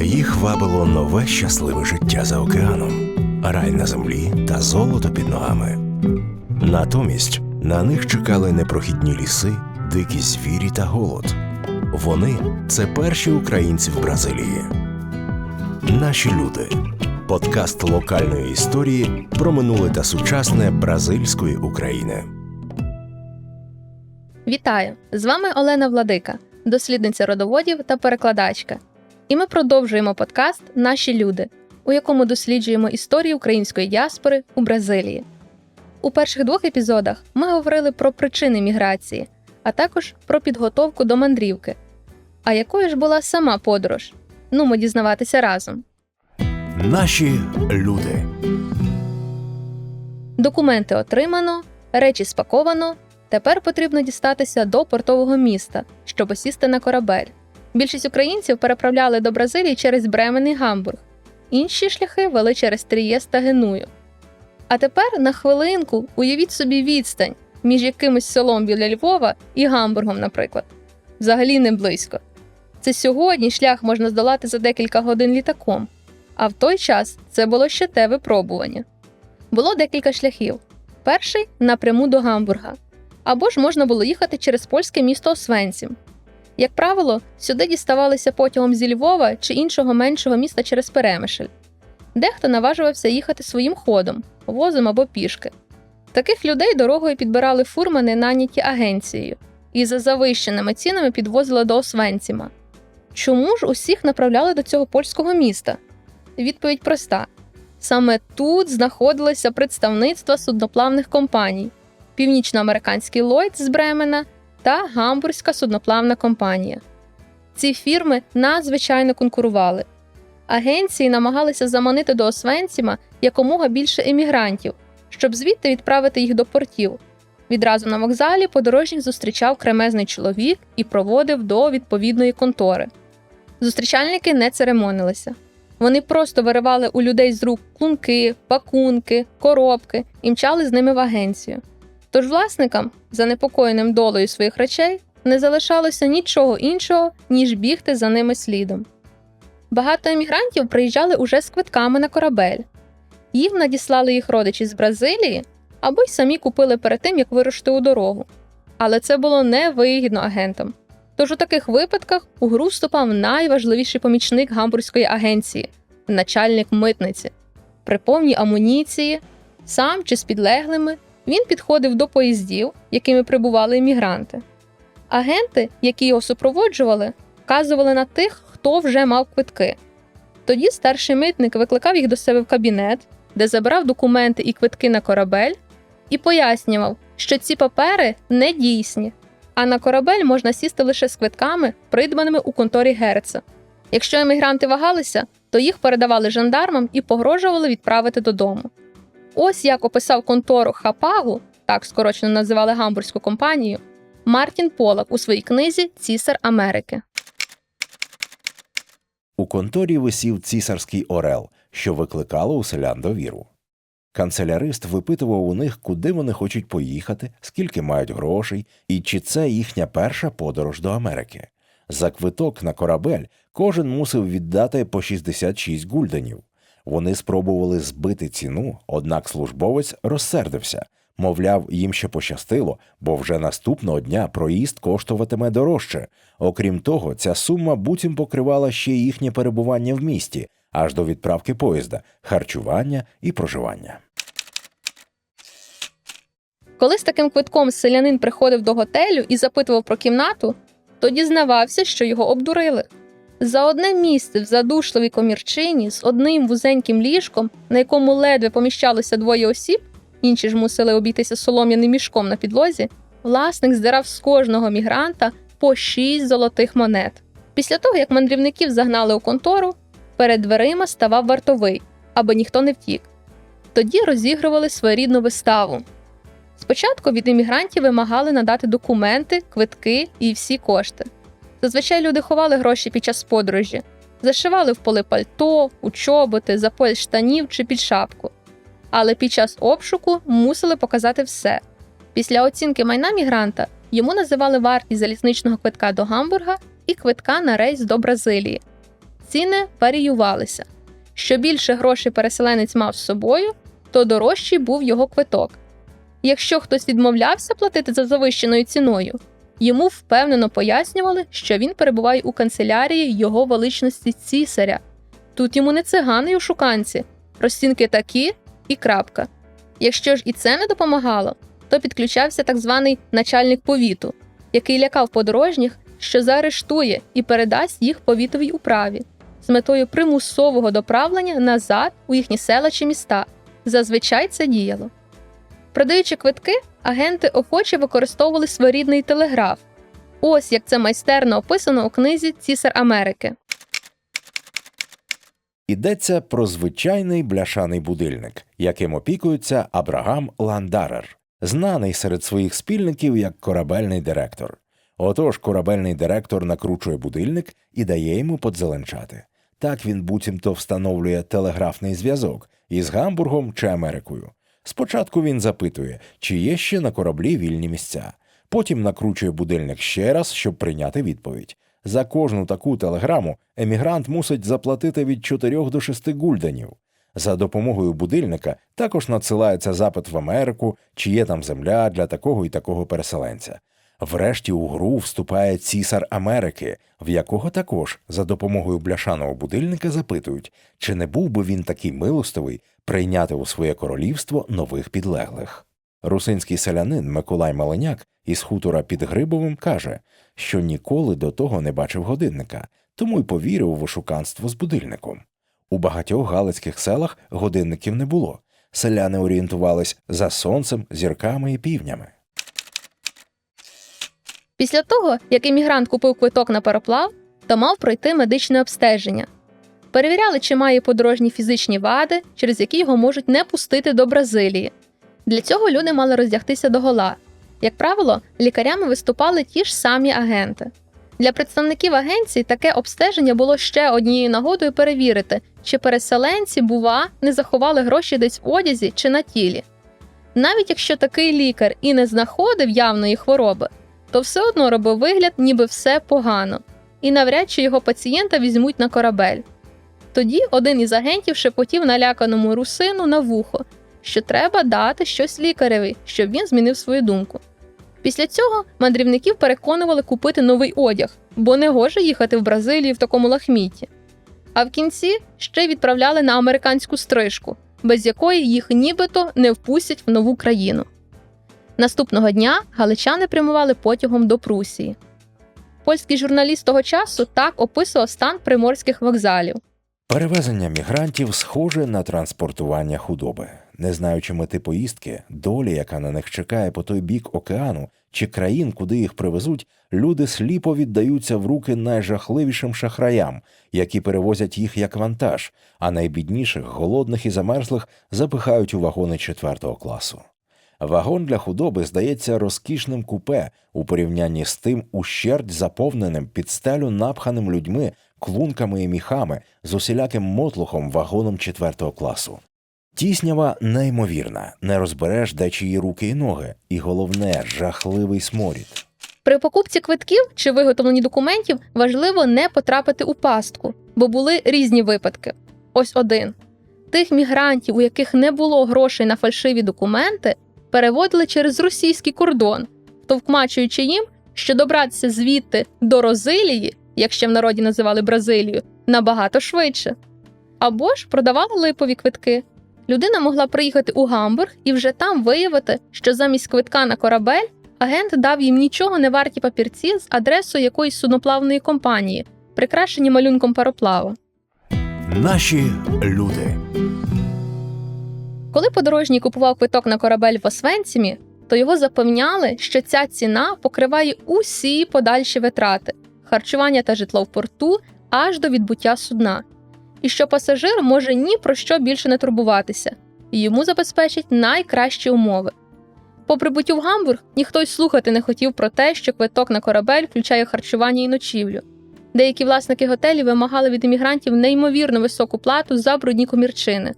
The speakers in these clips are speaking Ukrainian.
Їх вабило нове щасливе життя за океаном, рай на землі та золото під ногами. Натомість на них чекали непрохідні ліси, дикі звірі та голод. Вони це перші українці в Бразилії. Наші люди. Подкаст локальної історії про минуле та сучасне бразильської України. Вітаю! З вами Олена Владика, дослідниця родоводів та перекладачка. І ми продовжуємо подкаст Наші люди, у якому досліджуємо історію української діаспори у Бразилії. У перших двох епізодах ми говорили про причини міграції, а також про підготовку до мандрівки. А якою ж була сама подорож? Ну, ми дізнаватися разом. Наші люди. Документи отримано, речі спаковано. Тепер потрібно дістатися до портового міста, щоб осісти на корабель. Більшість українців переправляли до Бразилії через Бремен і Гамбург. Інші шляхи вели через Трієст та Геную. А тепер на хвилинку уявіть собі відстань між якимось селом біля Львова і Гамбургом, наприклад. Взагалі не близько. Це сьогодні шлях можна здолати за декілька годин літаком, а в той час це було ще те випробування. Було декілька шляхів. Перший напряму до Гамбурга, або ж можна було їхати через польське місто Освенцім. Як правило, сюди діставалися потягом зі Львова чи іншого меншого міста через Перемишль. Дехто наважувався їхати своїм ходом, возом або пішки. Таких людей дорогою підбирали фурмани, наняті агенцією, і за завищеними цінами підвозили до Освенціма. Чому ж усіх направляли до цього польського міста? Відповідь проста: саме тут знаходилося представництво судноплавних компаній північноамериканський Lloyd з Бремена та Гамбурзька судноплавна компанія. Ці фірми надзвичайно конкурували. Агенції намагалися заманити до Освенціма якомога більше емігрантів, щоб звідти відправити їх до портів. Відразу на вокзалі подорожніх зустрічав кремезний чоловік і проводив до відповідної контори. Зустрічальники не церемонилися. Вони просто виривали у людей з рук клунки, пакунки, коробки і мчали з ними в агенцію. Тож власникам, занепокоєним долею своїх речей, не залишалося нічого іншого, ніж бігти за ними слідом. Багато емігрантів приїжджали уже з квитками на корабель. Їм надіслали їх родичі з Бразилії або й самі купили перед тим, як вирушити у дорогу. Але це було невигідно агентам. Тож у таких випадках у гру вступав найважливіший помічник гамбурзької агенції начальник митниці. При повній амуніції, сам чи з підлеглими, він підходив до поїздів, якими прибували іммігранти. Агенти, які його супроводжували, вказували на тих, хто вже мав квитки. Тоді старший митник викликав їх до себе в кабінет, де забирав документи і квитки на корабель, і пояснював, що ці папери не дійсні, а на корабель можна сісти лише з квитками, придбаними у конторі Герца. Якщо емігранти вагалися, то їх передавали жандармам і погрожували відправити додому. Ось як описав контору Хапагу, так скорочено називали гамбурзьку компанію, Мартін Полак у своїй книзі Цісар Америки. У конторі висів цісарський орел, що викликало у селян довіру. Канцелярист випитував у них, куди вони хочуть поїхати, скільки мають грошей, і чи це їхня перша подорож до Америки. За квиток на корабель кожен мусив віддати по 66 гульденів. Вони спробували збити ціну, однак службовець розсердився. Мовляв, їм ще пощастило, бо вже наступного дня проїзд коштуватиме дорожче. Окрім того, ця сума буцім покривала ще їхнє перебування в місті, аж до відправки поїзда, харчування і проживання. Коли з таким квитком селянин приходив до готелю і запитував про кімнату, то дізнавався, що його обдурили. За одне місце в задушливій комірчині з одним вузеньким ліжком, на якому ледве поміщалося двоє осіб, інші ж мусили обійтися солом'яним мішком на підлозі, власник здирав з кожного мігранта по шість золотих монет. Після того, як мандрівників загнали у контору, перед дверима ставав вартовий, аби ніхто не втік. Тоді розігрували своєрідну виставу. Спочатку від іммігрантів вимагали надати документи, квитки і всі кошти. Зазвичай люди ховали гроші під час подорожі, зашивали в поли пальто, у чоботи, за пояс штанів чи під шапку. Але під час обшуку мусили показати все. Після оцінки майна мігранта йому називали вартість залізничного квитка до Гамбурга і квитка на рейс до Бразилії. Ціни варіювалися. Що більше грошей переселенець мав з собою, то дорожчий був його квиток. Якщо хтось відмовлявся платити за завищеною ціною, йому впевнено пояснювали, що він перебуває у канцелярії його величності цісаря. Тут йому не цигани й ошуканці, розцінки такі і крапка. Якщо ж і це не допомагало, то підключався так званий начальник повіту, який лякав подорожніх, що заарештує і передасть їх повітовій управі з метою примусового доправлення назад у їхні села чи міста. Зазвичай це діяло. Продаючи квитки, агенти охоче використовували своєрідний телеграф. Ось як це майстерно описано у книзі Цісар Америки. Йдеться про звичайний бляшаний будильник, яким опікується Абрагам Ландарер, знаний серед своїх спільників як корабельний директор. Отож, корабельний директор накручує будильник і дає йому подзеленчати. Так він буцімто встановлює телеграфний зв'язок із Гамбургом чи Америкою. Спочатку він запитує, чи є ще на кораблі вільні місця. Потім накручує будильник ще раз, щоб прийняти відповідь. За кожну таку телеграму емігрант мусить заплатити від 4 до 6 гульденів. За допомогою будильника також надсилається запит в Америку, чи є там земля для такого і такого переселенця. Врешті у гру вступає цісар Америки, в якого також за допомогою бляшаного будильника запитують, чи не був би він такий милостивий прийняти у своє королівство нових підлеглих. Русинський селянин Миколай Маленяк із хутора під Грибовим каже, що ніколи до того не бачив годинника, тому й повірив у вишуканство з будильником. У багатьох галицьких селах годинників не було. Селяни орієнтувались за сонцем, зірками і півнями. Після того, як іммігрант купив квиток на пароплав, то мав пройти медичне обстеження. Перевіряли, чи має подорожні фізичні вади, через які його можуть не пустити до Бразилії. Для цього люди мали роздягтися догола. Як правило, лікарями виступали ті ж самі агенти. Для представників агенцій таке обстеження було ще однією нагодою перевірити, чи переселенці, бува, не заховали гроші десь в одязі чи на тілі. Навіть якщо такий лікар і не знаходив явної хвороби, то все одно робив вигляд, ніби все погано, і навряд чи його пацієнта візьмуть на корабель. Тоді один із агентів шепотів наляканому русину на вухо, що треба дати щось лікареві, щоб він змінив свою думку. Після цього мандрівників переконували купити новий одяг, бо не гоже їхати в Бразилію в такому лахміті. А в кінці ще відправляли на американську стрижку, без якої їх нібито не впустять в нову країну. Наступного дня галичани прямували потягом до Прусії. Польський журналіст того часу так описував стан приморських вокзалів. Перевезення мігрантів схоже на транспортування худоби. Не знаючи мети поїздки, долі, яка на них чекає по той бік океану чи країн, куди їх привезуть, люди сліпо віддаються в руки найжахливішим шахраям, які перевозять їх як вантаж, а найбідніших, голодних і замерзлих запихають у вагони четвертого класу. Вагон для худоби здається розкішним купе у порівнянні з тим ущерть заповненим під стелю напханим людьми, клунками і міхами з усіляким мотлухом вагоном четвертого класу. Тіснява неймовірна, не розбереш де чиї руки і ноги, і головне жахливий сморід. При покупці квитків чи виготовленні документів важливо не потрапити у пастку, бо були різні випадки. Ось один: тих мігрантів, у яких не було грошей на фальшиві документи, переводили через російський кордон, товкмачуючи їм, що добратися звідти до Розилії, як ще в народі називали Бразилію, набагато швидше. Або ж продавали липові квитки. Людина могла приїхати у Гамбург і вже там виявити, що замість квитка на корабель агент дав їм нічого не варті папірці з адресою якоїсь судноплавної компанії, прикрашені малюнком пароплава. Наші люди. Коли подорожній купував квиток на корабель в Освенцімі, то його запевняли, що ця ціна покриває усі подальші витрати харчування та житло в порту аж до відбуття судна, і що пасажир може ні про що більше не турбуватися, і йому забезпечать найкращі умови. По прибуттю в Гамбург ніхто й слухати не хотів про те, що квиток на корабель включає харчування і ночівлю. Деякі власники готелів вимагали від іммігрантів неймовірно високу плату за брудні комірчини.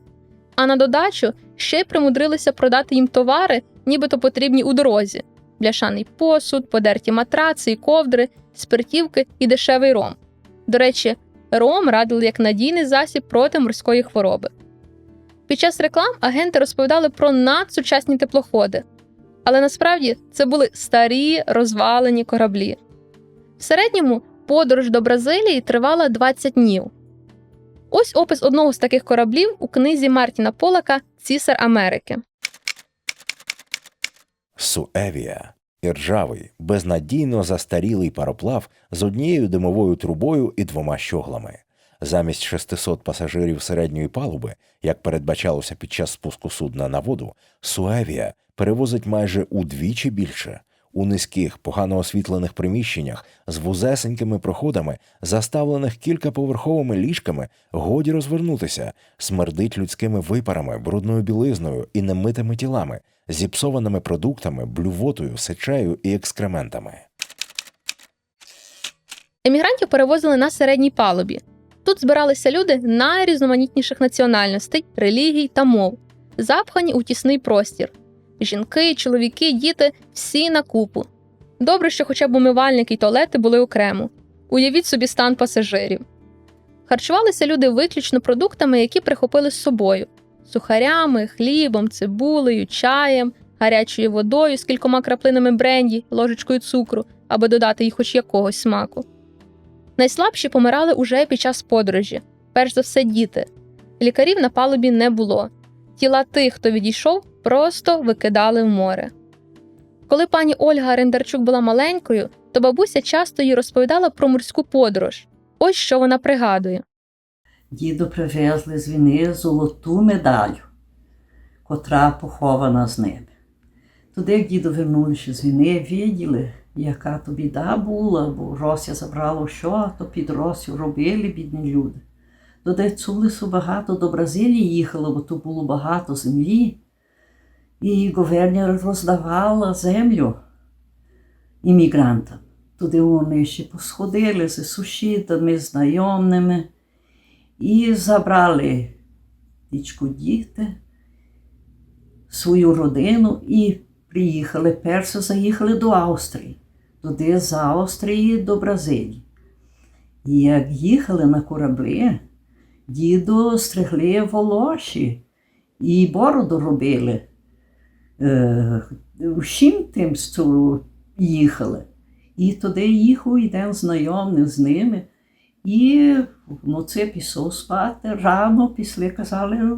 А на додачу ще й примудрилися продати їм товари, нібито потрібні у дорозі. бляшаний посуд, подерті матраци ковдри, спиртівки і дешевий ром. До речі, ром радили як надійний засіб проти морської хвороби. Під час реклам агенти розповідали про надсучасні теплоходи, але насправді це були старі розвалені кораблі. В середньому подорож до Бразилії тривала 20 днів. Ось опис одного з таких кораблів у книзі Мартіна Полака Цісар Америки. Суевія іржавий, безнадійно застарілий пароплав з однією димовою трубою і двома щоглами. Замість 600 пасажирів середньої палуби, як передбачалося під час спуску судна на воду, Суевія перевозить майже удвічі більше. У низьких, погано освітлених приміщеннях з вузесенькими проходами, заставлених кількаповерховими ліжками, годі розвернутися, смердить людськими випарами, брудною білизною і немитими тілами, зіпсованими продуктами, блювотою, сечею і екскрементами. Емігрантів перевозили на середній палубі. Тут збиралися люди найрізноманітніших національностей, релігій та мов, запхані у тісний простір. Жінки, чоловіки, діти всі на купу. Добре, що хоча б умивальники й туалети були окремо. Уявіть собі стан пасажирів. Харчувалися люди виключно продуктами, які прихопили з собою: сухарями, хлібом, цибулею, чаєм, гарячою водою з кількома краплинами бренді, ложечкою цукру, аби додати їй хоч якогось смаку. Найслабші помирали уже під час подорожі, перш за все діти. Лікарів на палубі не було. Тіла тих, хто відійшов, просто викидали в море. Коли пані Ольга Рендарчук була маленькою, то бабуся часто їй розповідала про морську подорож. Ось що вона пригадує. Діду привезли з війни золоту медалю, котра похована з ними. Туди, як діду вернулися з війни, виділи, яка то біда була, бо Росія забрала що, то під Росію робили бідні люди. Туди Цулису багато до Бразилії їхало, бо тут було багато землі. І губернія роздавала землю іммігрантам. Туди вони ще посходили з сусідами, знайомими і забрали дічку діти, свою родину і приїхали. Перше заїхали до Австрії, туди з Австрії до Бразилії. І як їхали на кораблі, діду стригли волоші і бороду робили. Е, Всім тим, що їхали. І туди їхав один знайомий з ними. І вночі пішов спати, рано після казали,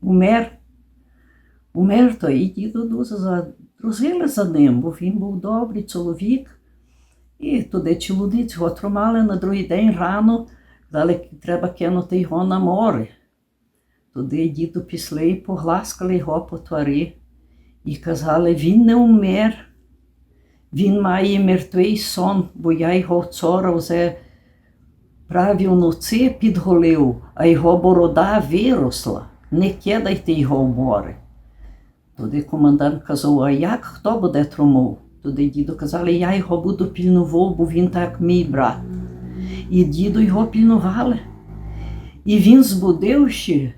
умер. Умер, то і діду дуже задрузили за ним, бо він був добрий чоловік. І туди чоловіці його тримали на другий день рано, казали, треба кинути його на море. Туди діду пішли і погласкали його по тварі. І казали, він не умер. Він має мертвий сон, бо я його вчора вже праві вночі підголив, а його борода виросла. Не кидайте його в море. Туди комендант казав, а як хто буде тромов? Туди діду казали, я його буду пільнував, бо він так мій брат. І діду його пільнували. І він збудивши,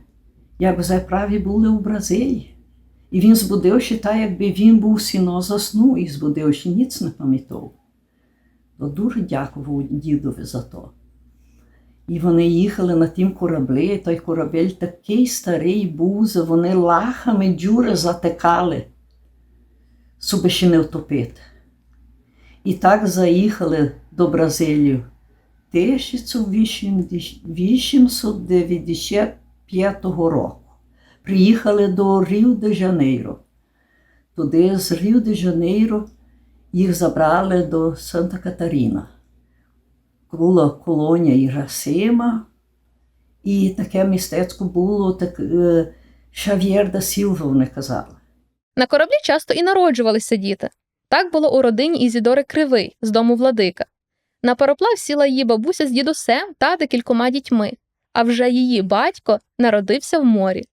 як вже праві були у Бразилії. І він збудивши так, якби він був сіно заснув і збудивши, ніц не пам'ятав. То дуже дякував дідові за то. І вони їхали на тім кораблі, і той корабель такий старий був, вони лахами дюри затикали, щоб ще не втопити. І так заїхали до Бразилії 1895 року. Приїхали до Ріо де Жанейро. Туди з Ріо де Жанейро їх забрали до Санта Катаріна. Була колонія Ірасима, і таке містечко було так, е, Шав'єр да Сілва, вони казали. На кораблі часто і народжувалися діти. Так було у родині Ізідори Кривий з дому владика. На пароплав сіла її бабуся з дідусем та декількома дітьми, а вже її батько народився в морі.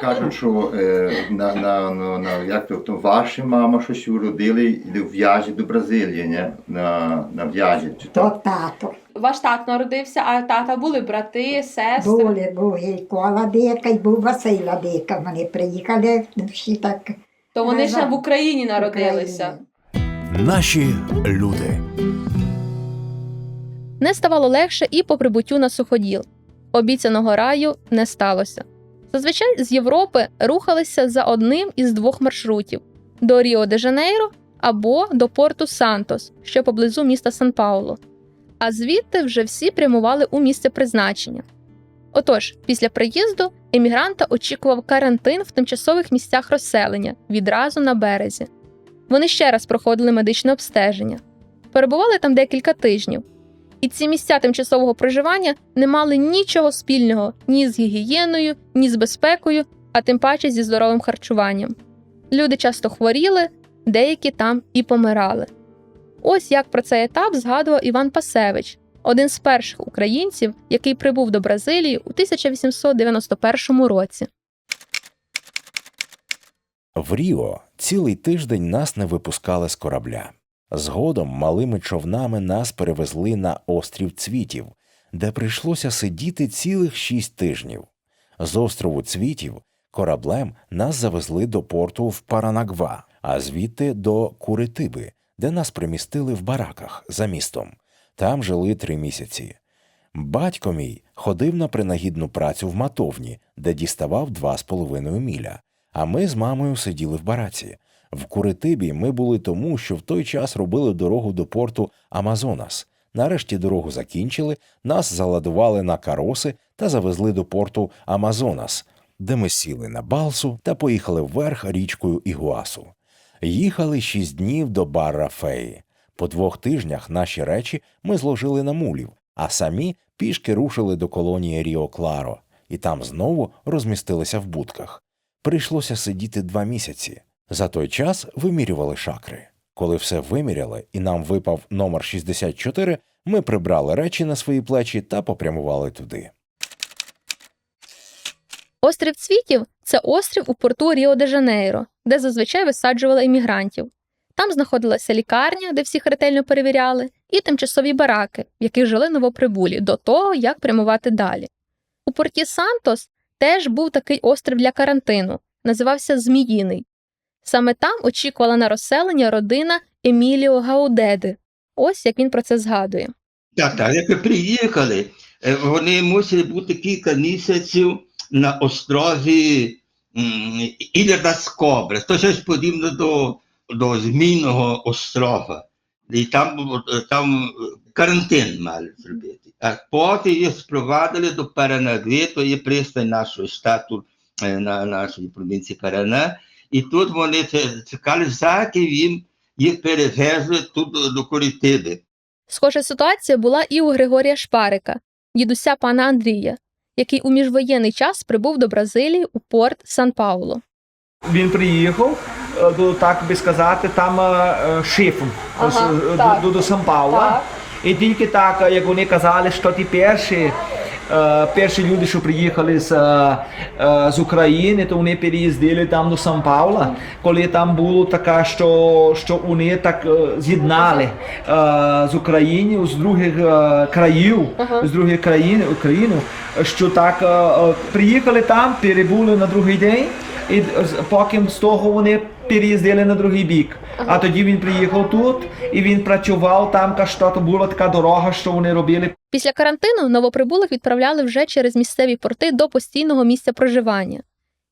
Кажуть, що е, на, на, на, на, як то, то ваша мама щось уродили йде в в'язі до Бразилії, не? На, на в'язі. Чи То так? тато. Ваш тат народився, а тата були брати, сестри. Були, був і Кола Дика, і був Василя Дика. Вони приїхали всі так. То вони ще в Україні Україні. Наші люди. Не ставало легше і по прибуттю на суходіл. Обіцяного раю не сталося. Зазвичай з Європи рухалися за одним із двох маршрутів до Ріо де Жанейро або до порту Сантос, що поблизу міста Сан Пауло. А звідти вже всі прямували у місце призначення. Отож, після приїзду емігранта очікував карантин в тимчасових місцях розселення відразу на березі. Вони ще раз проходили медичне обстеження. Перебували там декілька тижнів. І ці місця тимчасового проживання не мали нічого спільного ні з гігієною, ні з безпекою, а тим паче зі здоровим харчуванням. Люди часто хворіли, деякі там і помирали. Ось як про цей етап згадував Іван Пасевич, один з перших українців, який прибув до Бразилії у 1891 році. В Ріо цілий тиждень нас не випускали з корабля. Згодом малими човнами нас перевезли на острів цвітів, де прийшлося сидіти цілих шість тижнів. З острову цвітів кораблем нас завезли до порту в Паранагва, а звідти до Куритиби, де нас примістили в бараках за містом. Там жили три місяці. Батько мій ходив на принагідну працю в матовні, де діставав два з половиною міля, а ми з мамою сиділи в бараці. В Куритибі ми були тому, що в той час робили дорогу до порту Амазонас. Нарешті дорогу закінчили, нас заладували на кароси та завезли до порту Амазонас, де ми сіли на балсу та поїхали вверх річкою Ігуасу. Їхали шість днів до Барра Феї. По двох тижнях наші речі ми зложили на мулів, а самі пішки рушили до колонії Ріо Кларо, і там знову розмістилися в будках. Прийшлося сидіти два місяці. За той час вимірювали шакри. Коли все виміряли і нам випав номер 64, ми прибрали речі на свої плечі та попрямували туди. Острів Цвітів це острів у порту Ріо де Жанейро, де зазвичай висаджували іммігрантів. Там знаходилася лікарня, де всіх ретельно перевіряли, і тимчасові бараки, в яких жили новоприбулі до того, як прямувати далі. У порті Сантос теж був такий острів для карантину, називався Зміїний. Саме там очікувала на розселення родина Еміліо Гаудеди. Ось як він про це згадує. Так, так, як приїхали, е, вони мусили бути кілька місяців на острові м, Ілля дас Кобрес, то щось подібне до, до Змійного острова. І там, там карантин мали зробити. А потім їх спровадили до Паранагви, то є пристань нашого штату е, на нашій провінції Парана. І тут вони чекали, заки їм їх перевезли тут до, до Схожа ситуація була і у Григорія Шпарика, дідуся пана Андрія, який у міжвоєнний час прибув до Бразилії у порт Сан-Пауло. Він приїхав е, до, так би сказати, там е, е, Ага, так. до, до Сан-Паула. І тільки так, як вони казали, що ті перші, перші люди, що приїхали з, е, е, з України, то вони переїздили там до Сан-Паула, коли там було таке, що, що вони так е, з'єднали е, з України, з других е, країв, з других країн, Україну, що так е, е, приїхали там, перебули на другий день, і поки з того вони переїздили на другий бік. А тоді він приїхав тут і він працював там, що то була така дорога, що вони робили. Після карантину новоприбулих відправляли вже через місцеві порти до постійного місця проживання.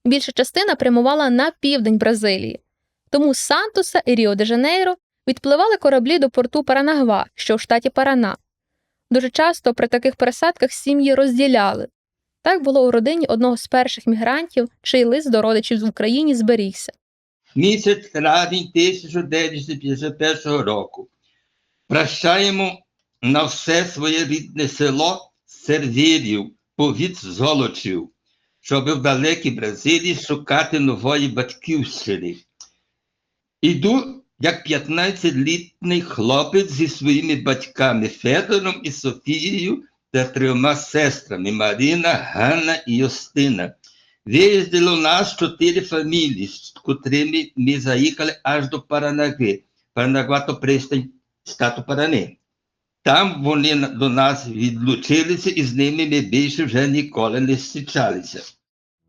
Більша частина прямувала на південь Бразилії. Тому з Сантоса і Ріо де Жанейро відпливали кораблі до порту Паранагва, що в штаті Парана. Дуже часто при таких пересадках сім'ї розділяли. Так було у родині одного з перших мігрантів, чий лист до родичів в Україні зберігся. Місяць травень 1951 року. Прощаємо на все своє рідне село Сервірів, повіт Золочів, щоб в далекій Бразилії шукати нової батьківщини. Іду, як 15-літній хлопець зі своїми батьками Федором і Софією та трьома сестрами Маріна, Ганна і Юстина. Виїздило нас чотири фамілії, з котрими ми заїхали аж до Паранаги. Паранагва то пристань штату Парани. Там вони до нас відлучилися, і з ними ми більше вже ніколи не зустрічалися.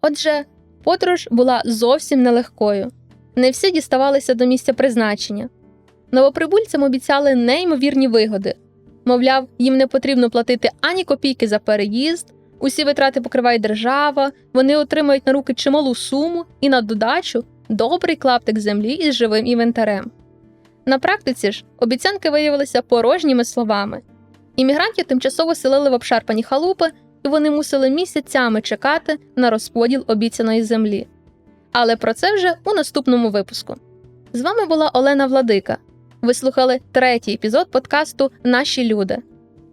Отже, подорож була зовсім нелегкою. Не всі діставалися до місця призначення. Новоприбульцям обіцяли неймовірні вигоди. Мовляв, їм не потрібно платити ані копійки за переїзд, усі витрати покриває держава, вони отримають на руки чималу суму і на додачу добрий клаптик землі із живим інвентарем. На практиці ж обіцянки виявилися порожніми словами. Іммігрантів тимчасово селили в обшарпані халупи, і вони мусили місяцями чекати на розподіл обіцяної землі. Але про це вже у наступному випуску. З вами була Олена Владика. Ви слухали третій епізод подкасту Наші люди.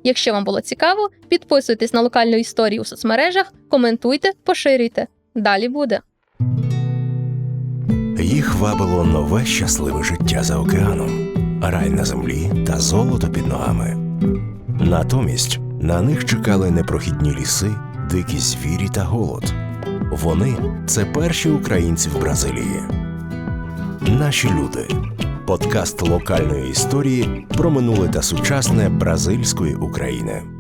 Якщо вам було цікаво, підписуйтесь на локальну історію у соцмережах, коментуйте, поширюйте. Далі буде. Їх вабило нове щасливе життя за океаном, рай на землі та золото під ногами. Натомість на них чекали непрохідні ліси, дикі звірі та голод. Вони це перші українці в Бразилії. Наші люди. Подкаст локальної історії про минуле та сучасне бразильської України.